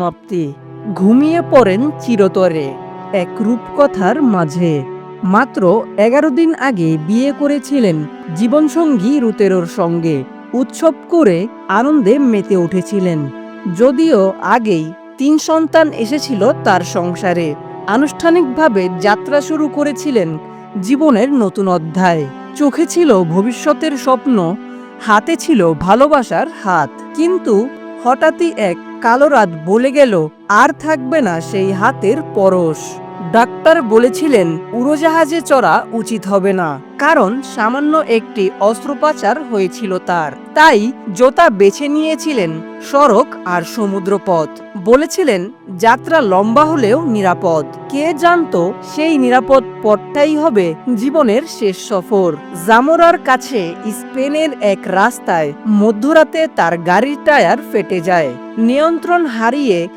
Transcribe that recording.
সমাপ্তি। ঘুমিয়ে পড়েন চিরতরে, এক রূপকথার মাঝে। মাত্র এগারো দিন আগে বিয়ে করেছিলেন জীবনসঙ্গী রুতেরোর সঙ্গে। উৎসব করে আনন্দে মেতে উঠেছিলেন। যদিও আগেই তিন সন্তান এসেছিল তার সংসারে। আনুষ্ঠানিকভাবে যাত্রা শুরু করেছিলেন জীবনের নতুন অধ্যায়। চোখে ছিল ভবিষ্যতের স্বপ্ন, হাতে ছিল ভালোবাসার হাত। কিন্তু হঠাৎই এক কালো রাত বলে গেল, আর থাকবে না সেই হাতের পরশ। ডাক্তার বলেছিলেন, উড়োজাহাজে চড়া উচিত হবে না। কারণ সামান্য একটি অস্ত্রোপাচার হয়েছিল তার। তাই জোতা বেছে নিয়েছিলেন সড়ক আর সমুদ্রপথ। বলেছিলেন, যাত্রা লম্বা হলেও নিরাপদ। কে জানত সেই নিরাপদ পথটাই হবে জীবনের শেষ সফর? জামোরার কাছে স্পেনের এক রাস্তায় মধ্যরাতে তার গাড়ির টায়ার ফেটে যায়। নিয়ন্ত্রণ হারিয়ে